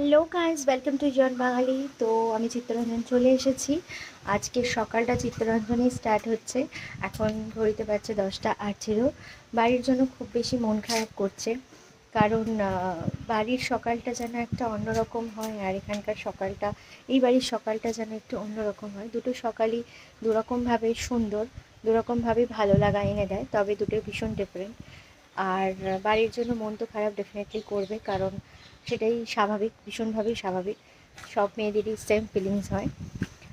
Hello guys welcome to John Bangali তো আমি চিত্তরঞ্জন চলে এসেছি। আজকে সকালটা চিত্তরঞ্জনেই স্টার্ট হচ্ছে। এখন ঘড়িতে পারছে দশটা আঠেরো। বাড়ির জন্য খুব বেশি মন খারাপ করছে। কারণ বাড়ির সকালটা যেন একটা অন্যরকম হয় আর এখানকার সকালটা, এই বাড়ির সকালটা যেন একটু অন্যরকম হয়। দুটো সকালই দুরকমভাবে সুন্দর, দুরকমভাবে ভালো লাগা এনে দেয়, তবে দুটো ভীষণ ডিফারেন্ট আর, বাড়ির জন্য মন তো খারাপ ডেফিনেটলি করবে, কারণ সেটাই স্বাভাবিক, ভীষণভাবেই স্বাভাবিক। সব মেয়েদেরই সেম ফিলিংস হয়।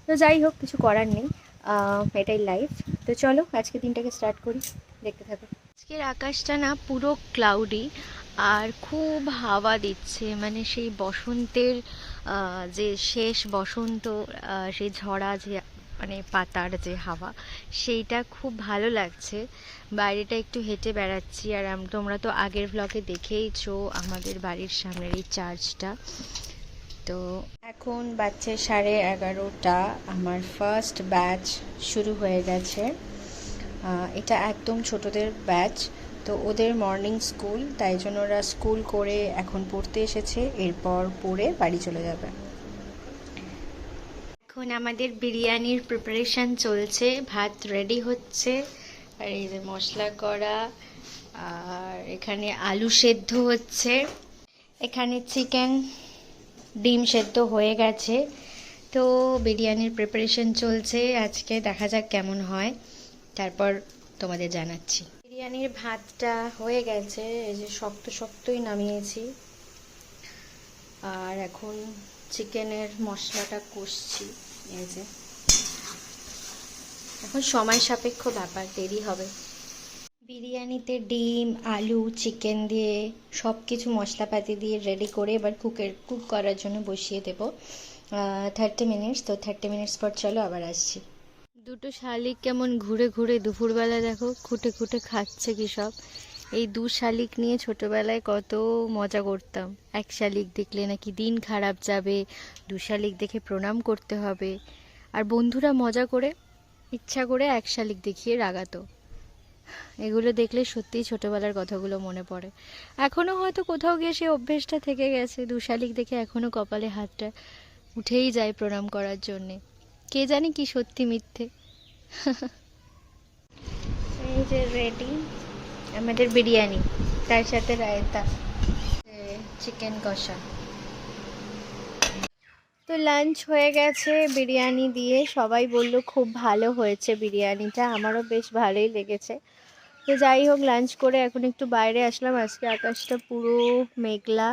তো যাই হোক, কিছু করার নেই। এটাই লাইফ তো চলো আজকে দিনটাকে স্টার্ট করি। দেখতে থাকো। আজকের আকাশটা না পুরো ক্লাউডি আর খুব হাওয়া দিচ্ছে। মানে সেই বসন্তের যে শেষ বসন্ত সেই ঝরা যে মানে পাতার যে হাওয়া, সেইটা খুব ভালো লাগছে। বাইরেটা একটু হেঁটে বেড়াচ্ছি আর তোমরা তো আগের ভ্লগে দেখেইছো আমাদের বাড়ির সামনের এই চার্চটা তো এখন বাচ্চা সাড়ে এগারোটা, আমার ফার্স্ট ব্যাচ শুরু হয়ে গেছে। এটা একদম ছোটদের ব্যাচ তো ওদের মর্নিং স্কুল তাই জন্য ওরা স্কুল করে এখন পড়তে এসেছে, এরপর পড়ে বাড়ি চলে যাবে। এখন আমাদের বিরিয়ানির প্রিপারেশন চলছে, ভাত রেডি হচ্ছে, আর এই যে মশলা করা, আর এখানে আলু সেদ্ধ হচ্ছে। এখানে চিকেন ডিম সেদ্ধ হয়ে গেছে। তো বিরিয়ানির প্রিপারেশন চলছে, আজকে দেখা যাক কেমন হয়। তারপর তোমাদের জানাচ্ছি। বিরিয়ানির ভাতটা হয়ে গেছে, এই যে শক্ত শক্তই নামিয়েছি। আর এখন চিকেনের মশলাটা কষছি। এই যে। এখন সময় সাপেক্ষ ব্যাপার, দেরি হবে। বিরিয়ানিতে ডিম, আলু, চিকেন দিয়ে সব কিছু মশলাপাতি দিয়ে রেডি করে এবার কুকের কুক করার জন্য বসিয়ে দেবো। থার্টি মিনিটস তো থার্টি মিনিটস পর চলো আবার আসছি। দুটো শালিক কেমন ঘুরে ঘুরে দুপুরবেলা দেখো, খুঁটে খুঁটে খাচ্ছে কি সব। এই দু শালিক নিয়ে ছোটবেলায় কত মজা করতাম। এক শালিক দেখলে নাকি দিন খারাপ যাবে, দু শালিক দেখে প্রণাম করতে হবে। আর বন্ধুরা মজা করে, ইচ্ছা করে এক শালিক দেখিয়ে রাগাতো। এগুলো দেখলে সত্যিই ছোটবেলার কথাগুলো মনে পড়ে। এখনও হয়তো কোথাও গিয়ে সেই অভ্যেসটা থেকে গেছে। দু শালিক দেখে এখনও কপালে হাতটা উঠেই যায় প্রণাম করার জন্যে। কে জানে কি সত্যি মিথ্যে। এই যে রেডি আমাদের বিরিয়ানি, তার সাথে রায়তা চিকেন কষা। তো লাঞ্চ হয়ে গেছে, বিরিয়ানি দিয়ে সবাই বলল খুব ভালো হয়েছে বিরিয়ানিটা, আমারও বেশ ভালোই লেগেছে। তো যাই হোক লাঞ্চ করে এখন একটু বাইরে আসলাম, আজকে আকাশটা পুরো মেঘলা,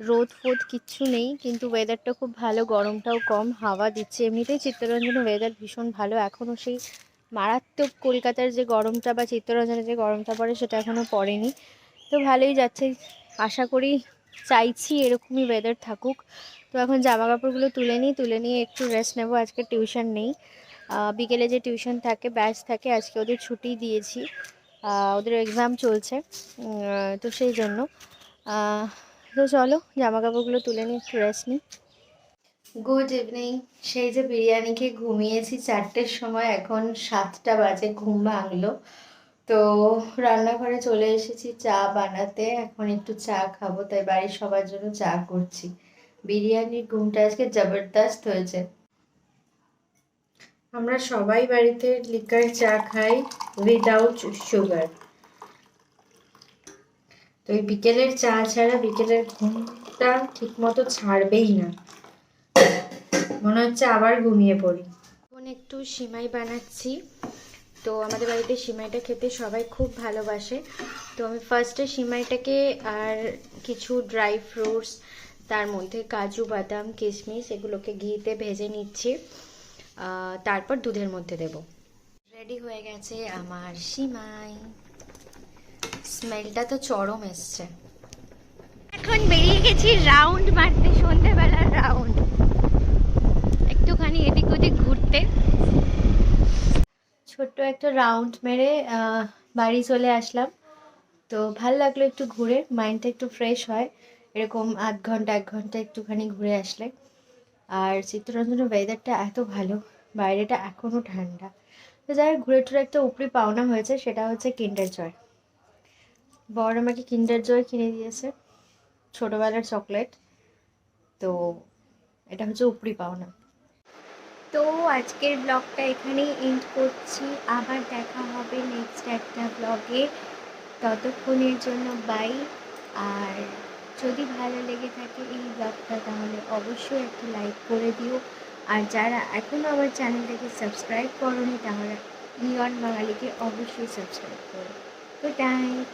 রোদ ফোদ কিচ্ছু নেই, কিন্তু ওয়েদারটা খুব ভালো, গরমটাও কম, হাওয়া দিচ্ছে, এমনিতেই চিত্তরঞ্জনের ওয়েদার ভীষণ ভালো, এখনও সেই মারাত্মক কলকাতার যে গরমটা বা চিত্তরঞ্জনের যে গরমটা পড়ে সেটা এখনও পড়েনি। তো ভালোই যাচ্ছে। আশা করি চাইছি এরকমই ওয়েদার থাকুক। তো এখন জামা কাপড়গুলো তুলে নিই, তুলে নিয়ে একটু রেস্ট নেব। আজকে টিউশন নেই। বিকেলে যে টিউশন থাকে ব্যাচ থাকে, আজকে ওদের ছুটি দিয়েছি। ওদের এক্সাম চলছে। তো সেই জন্য। তো চলো জামা কাপড়গুলো তুলে নিই একটু রেস্ট নিই। গুড ইভিনিং সেই যে বিরিয়ানি খেয়ে ঘুমিয়েছি চারটের সময়, এখন সাতটা বাজে, ঘুম ভাঙলো। তো রান্নাঘরে চলে এসেছি চা বানাতে। এখন একটু চা খাব, তাই বাড়ির সবার জন্য চা করছি। বিরিয়ানির ঘুমটা আজকে জবরদস্ত হয়েছে। আমরা সবাই বাড়িতে লিকার চা খাই উইদাউট সুগার তো এই বিকেলের চা ছাড়া বিকেলের ঘুমটা ঠিক মতো ছাড়বেই না। মনে হচ্ছে আবার ঘুমিয়ে পড়ি। এখন একটু সিমাই বানাচ্ছি। তো আমাদের বাড়িতে সিমাইটা খেতে সবাই খুব ভালোবাসে। তো আমি ফার্স্টে সিমাইটাকে আর কিছু ড্রাই ফ্রুটস তার মধ্যে কাজু বাদাম কিশমিশ এগুলোকে ঘিতে ভেজে নিচ্ছি। তারপর দুধের মধ্যে দেব। রেডি হয়ে গেছে আমার সিমাই। স্মেলটা তো চরম এসছে। এখন বেরিয়ে গেছি রাউন্ড মারতে সন্ধ্যেবেলার রাউন্ড একটুখানি এদিক ওদিক ঘুরতে। ছোট্ট একটা রাউন্ড মেরে বাড়ি চলে আসলাম। তো ভালো লাগল একটু ঘুরে মাইন্ডটা একটু ফ্রেশ হয়। এরকম আধ ঘণ্টা, এক ঘণ্টা একটুখানি ঘুরে আসলে। আর চিত্তরঞ্জনের ওয়েদারটা এত ভালো, বাইরেটা এখনও ঠান্ডা। তো যাই ঘুরে টুরে একটা উপরি পাওনা হয়েছে, সেটা হচ্ছে কিন্ডার জয় বর আমাকে কিন্ডার জয় কিনে দিয়েছে, ছোটোবেলার চকলেট তো এটা হচ্ছে উপরি পাওনা। তো আজকের ব্লগটা এখানেই এন্ড করছি। আবার দেখা হবে নেক্সট একটা ব্লগে। ততক্ষণের জন্য বাই আর যদি ভালো লেগে থাকে এই ব্লগটা, তাহলে অবশ্যই একটা লাইক করে দিও। আর যারা এখনও আমার চ্যানেলটাকে সাবস্ক্রাইব করোনি, তাহলে নিয়ন বাঙালিকে অবশ্যই সাবস্ক্রাইব করো। Good night